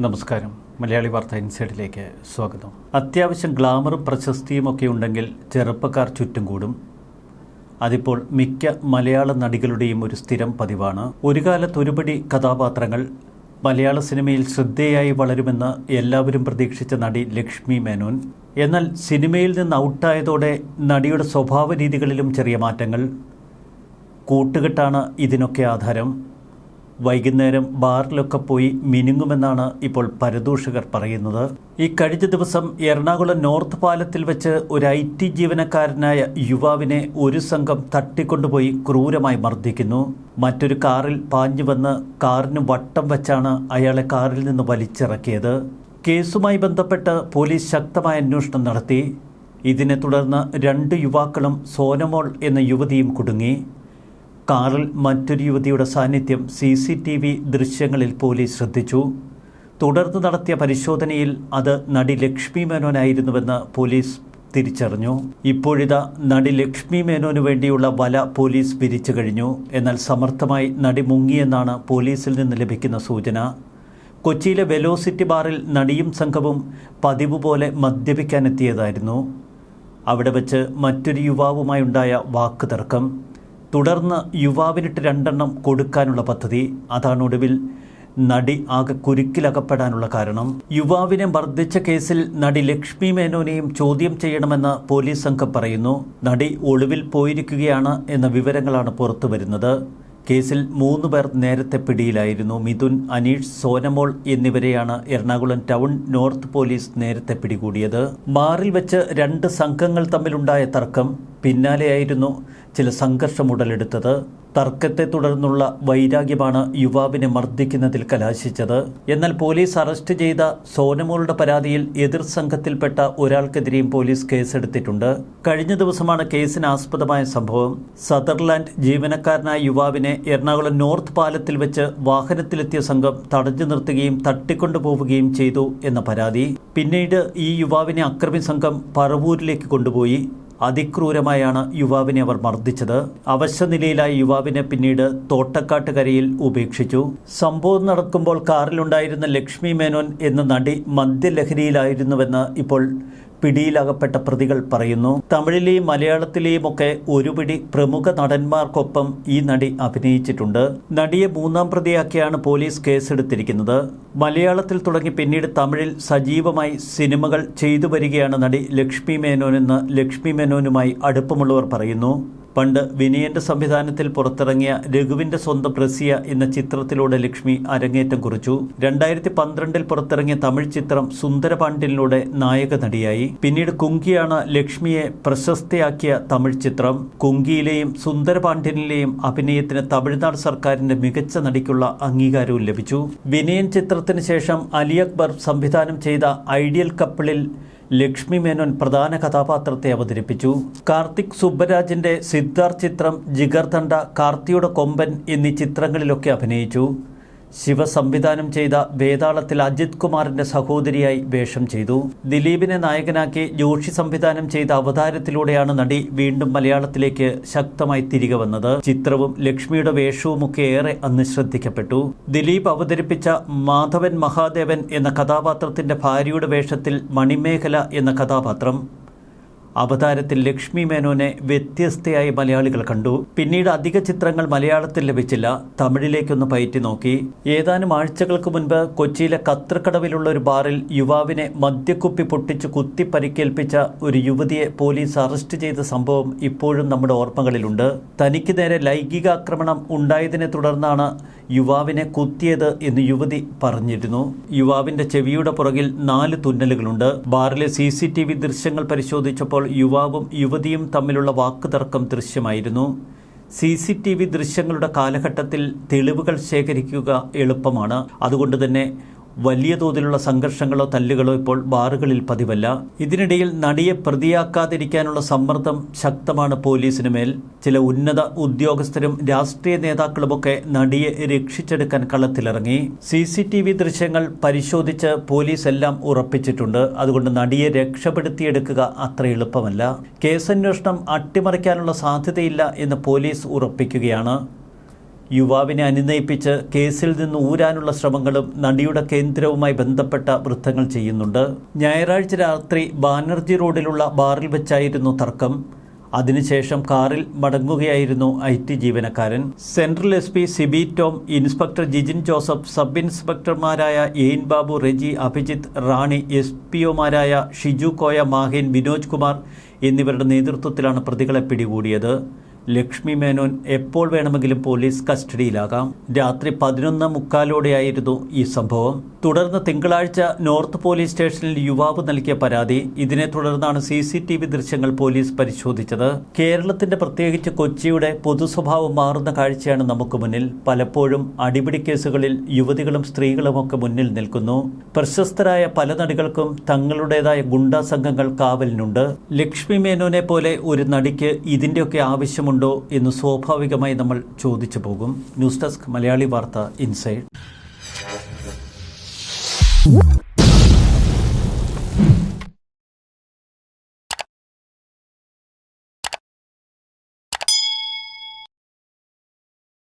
നമസ്കാരം. മലയാളി വാർത്ത ഇൻസൈഡിലേക്ക് സ്വാഗതം. അത്യാവശ്യം ഗ്ലാമറും പ്രശസ്തിയും ഒക്കെ ഉണ്ടെങ്കിൽ ചെറുപ്പക്കാർ ചുറ്റും കൂടും. അതിപ്പോൾ മിക്ക മലയാള നടികളുടെയും ഒരു സ്ഥിരം പതിവാണ്. ഒരു കാലത്ത് ഒരുപടി കഥാപാത്രങ്ങൾ മലയാള സിനിമയിൽ ശ്രദ്ധേയായി വളരുമെന്ന് എല്ലാവരും പ്രതീക്ഷിച്ച നടി ലക്ഷ്മി മേനോൻ. എന്നാൽ സിനിമയിൽ നിന്ന് ഔട്ടായതോടെ നടിയുടെ സ്വഭാവ രീതികളിലും ചെറിയ മാറ്റങ്ങൾ. കൂട്ടുകെട്ടാണ് ഇതിനൊക്കെ ആധാരം. വൈകുന്നേരം ബാറിലൊക്കെ പോയി മിനുങ്ങുമെന്നാണ് ഇപ്പോൾ പരദൂഷകർ പറയുന്നത്. ഈ കഴിഞ്ഞ ദിവസം എറണാകുളം നോർത്ത് പാലത്തിൽ വെച്ച് ഒരു ഐ ടി ജീവനക്കാരനായ യുവാവിനെ ഒരു സംഘം തട്ടിക്കൊണ്ടുപോയി ക്രൂരമായി മർദ്ദിക്കുന്നു. മറ്റൊരു കാറിൽ പാഞ്ഞു വന്ന് കാറിന് വട്ടം വെച്ചാണ് അയാളെ കാറിൽ നിന്ന് വലിച്ചിറക്കിയത്. കേസുമായി ബന്ധപ്പെട്ട് പോലീസ് ശക്തമായ അന്വേഷണം നടത്തി. ഇതിനെ തുടർന്ന് രണ്ട് യുവാക്കളും സോനമോൾ എന്ന യുവതിയും കുടുങ്ങി. കാറിൽ മറ്റൊരു യുവതിയുടെ സാന്നിധ്യം സി സി ടി വി ദൃശ്യങ്ങളിൽ പോലീസ് ശ്രദ്ധിച്ചു. തുടർന്ന് നടത്തിയ പരിശോധനയിൽ അത് നടി ലക്ഷ്മി മേനോനായിരുന്നുവെന്ന് പോലീസ് തിരിച്ചറിഞ്ഞു. ഇപ്പോഴിതാ നടി ലക്ഷ്മി മേനോന് വേണ്ടിയുള്ള വല പോലീസ് പിരിച്ചു കഴിഞ്ഞു. എന്നാൽ സമർത്ഥമായി നടി മുങ്ങിയെന്നാണ് പോലീസിൽ നിന്ന് ലഭിക്കുന്ന സൂചന. കൊച്ചിയിലെ വെലോസിറ്റി ബാറിൽ നടിയും സംഘവും പതിവ് പോലെ മദ്യപിക്കാനെത്തിയതായിരുന്നു. അവിടെ വച്ച് മറ്റൊരു യുവാവുമായുണ്ടായ വാക്കുതർക്കം. തുടർന്ന് യുവാവിനിട്ട് രണ്ടെണ്ണം കൊടുക്കാനുള്ള പദ്ധതി. അതാണ് ഒടുവിൽ നടി ആകെ കുരുക്കിലകപ്പെടാനുള്ള കാരണം. യുവാവിനെ മർദ്ദിച്ച കേസിൽ നടി ലക്ഷ്മി മേനോനെയും ചോദ്യം ചെയ്യണമെന്ന് പോലീസ് സംഘം പറയുന്നു. നടി ഒളിവിൽ പോയിരിക്കുകയാണ് എന്ന വിവരങ്ങളാണ് പുറത്തു വരുന്നത്. കേസിൽ മൂന്ന് പേർ നേരത്തെ പിടിയിലായിരുന്നു. മിഥുൻ അനീഷ് സോനമോൾ എന്നിവരെയാണ് എറണാകുളം ടൗൺ നോർത്ത് പോലീസ് നേരത്തെ പിടികൂടിയത്. ബാറിൽ വെച്ച് രണ്ട് സംഘങ്ങൾ തമ്മിലുണ്ടായ തർക്കം. പിന്നാലെയായിരുന്നു ചില സംഘർഷം ഉടലെടുത്തത്. തർക്കത്തെ തുടർന്നുള്ള വൈരാഗ്യമാണ് യുവാവിനെ മർദ്ദിക്കുന്നതിൽ കലാശിച്ചത്. എന്നാൽ പോലീസ് അറസ്റ്റ് ചെയ്ത സോനമോളുടെ പരാതിയിൽ എതിർ സംഘത്തിൽപ്പെട്ട ഒരാൾക്കെതിരെയും പോലീസ് കേസെടുത്തിട്ടുണ്ട്. കഴിഞ്ഞ ദിവസമാണ് കേസിന് ആസ്പദമായ സംഭവം. സദർലാൻഡ് ജീവനക്കാരനായ യുവാവിനെ എറണാകുളം നോർത്ത് പാലത്തിൽ വെച്ച് വാഹനത്തിലെത്തിയ സംഘം തടഞ്ഞു നിർത്തുകയും തട്ടിക്കൊണ്ടുപോവുകയും ചെയ്തു എന്ന പരാതി. പിന്നീട് ഈ യുവാവിനെ അക്രമി സംഘം പറവൂരിലേക്ക് കൊണ്ടുപോയി. അതിക്രൂരമായാണ് യുവാവിനെ അവർ മർദ്ദിച്ചത്. അവശനിലയിലായ യുവാവിനെ പിന്നീട് തോട്ടക്കാട്ടുകരയിൽ ഉപേക്ഷിച്ചു. സംഭവം നടക്കുമ്പോൾ കാറിലുണ്ടായിരുന്ന ലക്ഷ്മി മേനോൻ എന്ന നടി മദ്യലഹരിയിലായിരുന്നുവെന്ന് ഇപ്പോൾ പിടിയിലകപ്പെട്ട പ്രതികൾ പറയുന്നു. തമിഴിലെയും മലയാളത്തിലെയും ഒക്കെ ഒരുപിടി പ്രമുഖ നടന്മാർക്കൊപ്പം ഈ നടി അഭിനയിച്ചിട്ടുണ്ട്. നടിയെ മൂന്നാം പ്രതിയാക്കിയാണ് പോലീസ് കേസെടുത്തിരിക്കുന്നത്. മലയാളത്തിൽ തുടങ്ങി പിന്നീട് തമിഴിൽ സജീവമായി സിനിമകൾ ചെയ്തു വരികയാണ് നടി ലക്ഷ്മി മേനോനെന്ന് ലക്ഷ്മി മേനോനുമായി അടുപ്പമുള്ളവർ പറയുന്നു. പണ്ട് വിനയന്റെ സംവിധാനത്തിൽ പുറത്തിറങ്ങിയ രഘുവിന്റെ സ്വന്തം റസിയ എന്ന ചിത്രത്തിലൂടെ ലക്ഷ്മി അരങ്ങേറ്റം കുറിച്ചു. രണ്ടായിരത്തി പന്ത്രണ്ടിൽ പുറത്തിറങ്ങിയ തമിഴ് ചിത്രം സുന്ദരപാണ്ഡ്യനിലൂടെ നായക നടിയായി. പിന്നീട് കുങ്കിയാണ് ലക്ഷ്മിയെ പ്രശസ്തയാക്കിയ തമിഴ് ചിത്രം. കുങ്കിയിലെയും സുന്ദരപാണ്ഡ്യനിലെയും അഭിനയത്തിന് തമിഴ്നാട് സർക്കാരിന്റെ മികച്ച നടിക്കുള്ള അംഗീകാരവും ലഭിച്ചു. വിനയൻ ചിത്രത്തിന് ശേഷം അലി അക്ബർ സംവിധാനം ചെയ്ത ഐഡിയൽ കപ്പിളിൽ ലക്ഷ്മി മേനോൻ പ്രധാന കഥാപാത്രത്തെ അവതരിപ്പിച്ചു. കാർത്തിക് സുബ്ബരാജിന്റെ സിദ്ധാർത്ഥ ചിത്രം ജിഗർദണ്ഡ കാർത്തിയുടെ കൊമ്പൻ എന്നീ ചിത്രങ്ങളിലൊക്കെ അഭിനയിച്ചു. ശിവ സംവിധാനം ചെയ്ത വേതാളത്തിൽ അജിത് കുമാറിന്റെ സഹോദരിയായി വേഷം ചെയ്തു. ദിലീപിനെ നായകനാക്കി ജോഷി സംവിധാനം ചെയ്ത അവതാരത്തിലൂടെയാണ് നടി വീണ്ടും മലയാളത്തിലേക്ക് ശക്തമായി തിരികെ വന്നത്. ചിത്രവും ലക്ഷ്മിയുടെ വേഷവുമൊക്കെ ഏറെ അന്ന് ശ്രദ്ധിക്കപ്പെട്ടു. ദിലീപ് അവതരിപ്പിച്ച മാധവൻ മഹാദേവൻ എന്ന കഥാപാത്രത്തിന്റെ ഭാര്യയുടെ വേഷത്തിൽ മണിമേഖല എന്ന കഥാപാത്രം. അവതാരത്തിൽ ലക്ഷ്മി മേനോനെ വ്യത്യസ്തയായി മലയാളികൾ കണ്ടു. പിന്നീട് അധിക ചിത്രങ്ങൾ മലയാളത്തിൽ ലഭിച്ചില്ല. തമിഴിലേക്കൊന്ന് പയറ്റി നോക്കി. ഏതാനും ആഴ്ചകൾക്ക് മുൻപ് കൊച്ചിയിലെ കത്രക്കടവിലുള്ള ഒരു ബാറിൽ യുവാവിനെ മദ്യക്കുപ്പി പൊട്ടിച്ച് കുത്തി പരിക്കേൽപ്പിച്ച ഒരു യുവതിയെ പോലീസ് അറസ്റ്റ് ചെയ്ത സംഭവം ഇപ്പോഴും നമ്മുടെ ഓർമ്മകളിലുണ്ട്. തനിക്ക് നേരെ ലൈംഗികാക്രമണം ഉണ്ടായതിനെ തുടർന്നാണ് യുവാവിനെ കുത്തിയത് എന്ന് യുവതി പറഞ്ഞിരുന്നു. യുവാവിന്റെ ചെവിയുടെ പുറകിൽ നാല് തുന്നലുകളുണ്ട്. ബാറിലെ സി സി ടി വി ദൃശ്യങ്ങൾ പരിശോധിച്ചപ്പോൾ യുവാവും യുവതിയും തമ്മിലുള്ള വാക്കുതർക്കം ദൃശ്യമായിരുന്നു. സി സി ടി വി ദൃശ്യങ്ങളുടെ കാലഘട്ടത്തിൽ തെളിവുകൾ ശേഖരിക്കുക എളുപ്പമാണ്. അതുകൊണ്ട് തന്നെ വലിയ തോതിലുള്ള സംഘർഷങ്ങളോ തല്ലുകളോ ഇപ്പോൾ ബാറുകളിൽ പതിവല്ല. ഇതിനിടയിൽ നടിയെ പ്രതിയാക്കാതിരിക്കാനുള്ള സമ്മർദ്ദം ശക്തമാണ് പോലീസിന് മേൽ. ചില ഉന്നത ഉദ്യോഗസ്ഥരും രാഷ്ട്രീയ നേതാക്കളുമൊക്കെ നടിയെ രക്ഷിച്ചെടുക്കാൻ കളത്തിലിറങ്ങി. സി സി ടി വി ദൃശ്യങ്ങൾ പരിശോധിച്ച് പോലീസ് എല്ലാം ഉറപ്പിച്ചിട്ടുണ്ട്. അതുകൊണ്ട് നടിയെ രക്ഷപ്പെടുത്തിയെടുക്കുക അത്ര എളുപ്പമല്ല. കേസന്വേഷണം അട്ടിമറിക്കാനുള്ള സാധ്യതയില്ല എന്ന് പോലീസ് ഉറപ്പിക്കുകയാണ്. യുവാവിനെ അനുനയിപ്പിച്ച് കേസിൽ നിന്ന് ഊരാനുള്ള ശ്രമങ്ങളും നടിയുടെ കേന്ദ്രവുമായി ബന്ധപ്പെട്ട വൃത്തങ്ങൾ ചെയ്യുന്നുണ്ട്. ഞായറാഴ്ച രാത്രി ബാനർജി റോഡിലുള്ള ബാറിൽ വെച്ചായിരുന്നു തർക്കം. അതിനുശേഷം കാറിൽ മടങ്ങുകയായിരുന്നു ഐ ടി ജീവനക്കാരൻ. Central S P Sibi Tom inspector Jijin Joseph sub ഇൻസ്പെക്ടർമാരായ എയിൻ Babu Reji Abhijith Rani S P ഒമാരായ ഷിജു കോയ മാഹിൻ വിനോജ് കുമാർ എന്നിവരുടെ നേതൃത്വത്തിലാണ് പ്രതികളെ പിടികൂടിയത്. ലക്ഷ്മി മേനോൻ എപ്പോൾ വേണമെങ്കിലും പോലീസ് കസ്റ്റഡിയിലാകാം. രാത്രി പതിനൊന്ന് മുക്കാലോടെയായിരുന്നു ഈ സംഭവം. തുടർന്ന് തിങ്കളാഴ്ച നോർത്ത് പോലീസ് സ്റ്റേഷനിൽ യുവാവ് നൽകിയ പരാതി. ഇതിനെ തുടർന്നാണ് സി സി ടി വി ദൃശ്യങ്ങൾ പോലീസ് പരിശോധിച്ചത്. കേരളത്തിന്റെ പ്രത്യേകിച്ച് കൊച്ചിയുടെ പൊതു സ്വഭാവം മാറുന്ന കാഴ്ചയാണ് നമുക്ക് മുന്നിൽ. പലപ്പോഴും അടിപിടി കേസുകളിൽ യുവതികളും സ്ത്രീകളുമൊക്കെ മുന്നിൽ നിൽക്കുന്നു. പ്രശസ്തരായ പല നടികൾക്കും തങ്ങളുടേതായ ഗുണ്ടാ സംഘങ്ങൾ കാവലിനുണ്ട്. ലക്ഷ്മി മേനോനെ പോലെ ഒരു നടിക്ക് ഇതിന്റെയൊക്കെ ആവശ്യമുണ്ടോ എന്ന് സ്വാഭാവികമായി നമ്മൾ ചോദിച്ചു പോകും. ന്യൂസ് ഡെസ്ക് മലയാളി വാർത്ത ഇൻസൈഡ്.